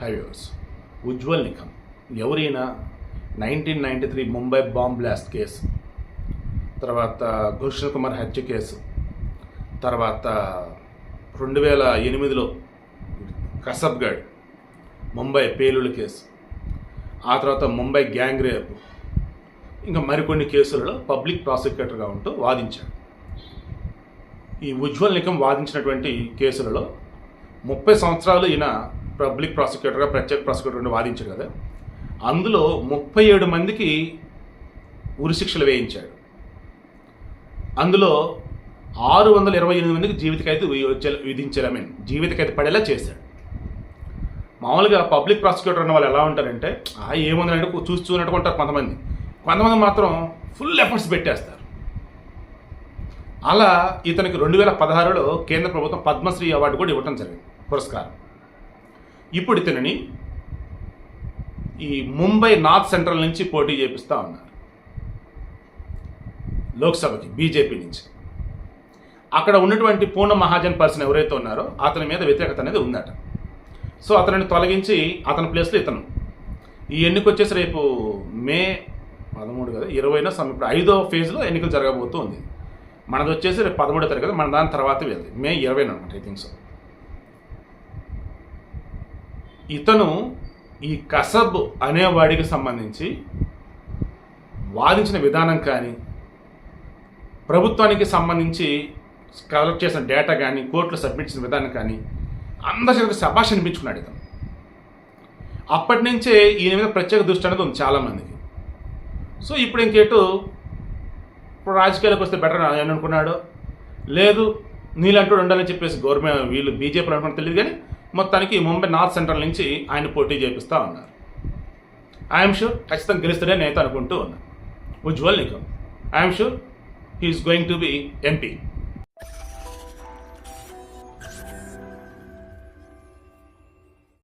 Highways. Ujjwal Nikam ఎవరైనా nineteen ninety three Mumbai bomb blast case తర్వాత భూషణ్ కుమార్ హత్య కేసు తర్వాత రెండు వేల ఎనిమిదిలో కసబ్గఢ్ ముంబై పేలుళ్ళ కేసు ఆ తర్వాత ముంబై గ్యాంగ్ రేప్ ఇంకా మరికొన్ని కేసులలో పబ్లిక్ ప్రాసిక్యూటర్గా ఉంటూ వాదించాడు. ఈ ఉజ్వల్ నికం వాదించినటువంటి కేసులలో ముప్పై సంవత్సరాలు ఈయన పబ్లిక్ ప్రాసిక్యూటర్గా ప్రత్యేక ప్రాసిక్యూటర్గా వాదించాడు కదా. అందులో ముప్పై ఏడు మందికి ఉరిశిక్షలు వేయించాడు అందులో ఆరు వందల ఇరవై ఎనిమిది మందికి జీవితకైతే విధించారు ఐ మీన్ జీవితకైతే పడేలా చేశాడు మామూలుగా పబ్లిక్ ప్రాసిక్యూటర్ ఉన్న వాళ్ళు ఎలా ఉంటారంటే ఆ ఏముందంటే చూసి చూసినట్టు ఉంటారు కొంతమంది. కొంతమంది మాత్రం ఫుల్ ఎఫర్ట్స్ పెట్టేస్తారు. అలా ఇతనికి రెండు వేల పదహారులో కేంద్ర ప్రభుత్వం పద్మశ్రీ అవార్డు కూడా ఇవ్వటం జరిగింది పురస్కారం. ఇప్పుడు ఇతనిని ఈ ముంబై నార్త్ సెంట్రల్ నుంచి పోటీ చేపిస్తూ ఉన్నారు. లోక్సభకి బీజేపీ నుంచి. అక్కడ ఉన్నటువంటి పూర్ణ మహాజన్ పర్సన్ ఎవరైతే ఉన్నారో అతని మీద వ్యతిరేకత అనేది ఉందట. సో అతనిని తొలగించి అతని ప్లేస్లో ఇతను. ఈ ఎన్నిక వచ్చేసి రేపు మే పదమూడు కదా ఇరవైన సమ ఇప్పుడు ఐదో ఫేజ్లో ఎన్నికలు జరగబోతుంది మనది వచ్చేసి రేపు పదమూడో తారీఖు కదా మన దాని తర్వాత వెళ్ళి మే ఇరవైన అనమాట ఐ థింక్ సో ఇతను ఈ కసబ్ అనేవాడికి సంబంధించి వాదించిన విధానం కానీ ప్రభుత్వానికి సంబంధించి కలెక్ట్ చేసిన డేటా కానీ కోర్టులో సబ్మిట్ చేసిన విధానం కానీ అందరి చేత శభాష్ అనిపించుకున్నాడు ఇతను. అప్పటి నుంచే ఈయన మీద ప్రత్యేక దృష్టి అనేది ఉంది చాలామందికి. సో ఇప్పుడు ఇంకేటు ఇప్పుడు రాజకీయాలకు వస్తే బెటర్ అని అనుకున్నాడు లేదు నీళ్ళంటూ ఉండాలని చెప్పేసి గవర్నమెంట్ వీళ్ళు బీజేపీ అనుకున్న తెలియదు కానీ మొత్తానికి ముంబై నార్త్ సెంట్రల్ నుంచి ఆయన పోటీ చేపిస్తూ ఉన్నారు. ఐఎమ్ షూర్ ఖచ్చితంగా గెలుస్తాడని నేత అనుకుంటూ ఉన్నాను Ujjwal Nigam. I'm sure he's going to be MP